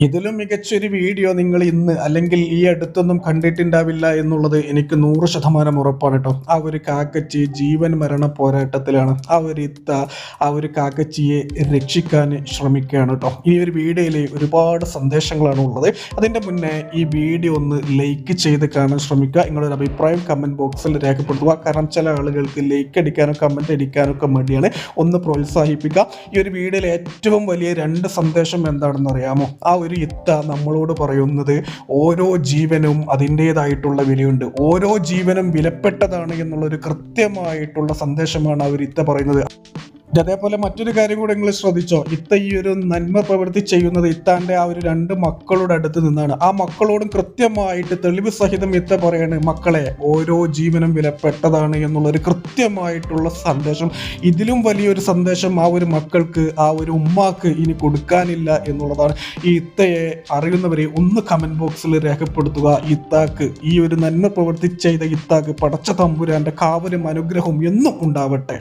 ഇതിലും മികച്ചൊരു വീഡിയോ നിങ്ങൾ ഇന്ന് അല്ലെങ്കിൽ ഈ അടുത്തൊന്നും കണ്ടിട്ടുണ്ടാവില്ല എന്നുള്ളത് എനിക്ക് നൂറ് ശതമാനം ഉറപ്പാണ് കേട്ടോ. ആ ഒരു കാക്കച്ചി ജീവൻ മരണ പോരാട്ടത്തിലാണ് ആ ഒരു ഇത്ത ആ ഒരു കാക്കച്ചിയെ രക്ഷിക്കാൻ ശ്രമിക്കുകയാണ് കേട്ടോ. ഈ ഒരു വീഡിയോയിൽ ഒരുപാട് സന്ദേശങ്ങളാണ് ഉള്ളത്. അതിന്റെ മുന്നേ ഈ വീഡിയോ ഒന്ന് ലൈക്ക് ചെയ്ത് കാണാൻ ശ്രമിക്കുക. നിങ്ങളൊരു അഭിപ്രായം കമന്റ് ബോക്സിൽ രേഖപ്പെടുത്തുക. കാരണം ചില ആളുകൾക്ക് ലൈക്ക് അടിക്കാനോ കമന്റ് അടിക്കാനോ ഒക്കെ മടിയാണ്. ഒന്ന് പ്രോത്സാഹിപ്പിക്കുക. ഈ ഒരു വീഡിയോയിൽ ഏറ്റവും വലിയ രണ്ട് സന്ദേശം എന്താണെന്ന് അറിയാമോ? ആ ഒരു ഇത്ത നമ്മളോട് പറയുന്നത് ഓരോ ജീവനും അതിന്റേതായിട്ടുള്ള വിലയുണ്ട്. ഓരോ ജീവനും വിലപ്പെട്ടതാണ് എന്നുള്ളൊരു കൃത്യമായിട്ടുള്ള സന്ദേശമാണ് അവർ ഇത്ത പറയുന്നത്. അതേപോലെ മറ്റൊരു കാര്യം കൂടെ നിങ്ങൾ ശ്രദ്ധിച്ചോ. ഇത്ത ഈ ഒരു നന്മ പ്രവൃത്തി ചെയ്യുന്നത് ഇത്താന്റെ ആ ഒരു രണ്ട് മക്കളുടെ അടുത്ത് നിന്നാണ്. ആ മക്കളോടും കൃത്യമായിട്ട് തെളിവ് സഹിതം ഇത്ത പറയാണ് മക്കളെ ഓരോ ജീവനും വിലപ്പെട്ടതാണ് എന്നുള്ള ഒരു കൃത്യമായിട്ടുള്ള സന്ദേശം. ഇതിലും വലിയൊരു സന്ദേശം ആ ഒരു മക്കൾക്ക് ആ ഒരു ഉമ്മാക്ക് ഇനി കൊടുക്കാനില്ല എന്നുള്ളതാണ്. ഈ ഇത്തയെ അറിയുന്നവരെ ഒന്ന് കമന്റ് ബോക്സിൽ രേഖപ്പെടുത്തുക. ഇത്താക്ക് ഈ ഒരു നന്മ പ്രവൃത്തി ചെയ്ത ഇത്താക്ക് പടച്ച തമ്പുരാന്റെ കാവലും അനുഗ്രഹവും എന്നും ഉണ്ടാവട്ടെ.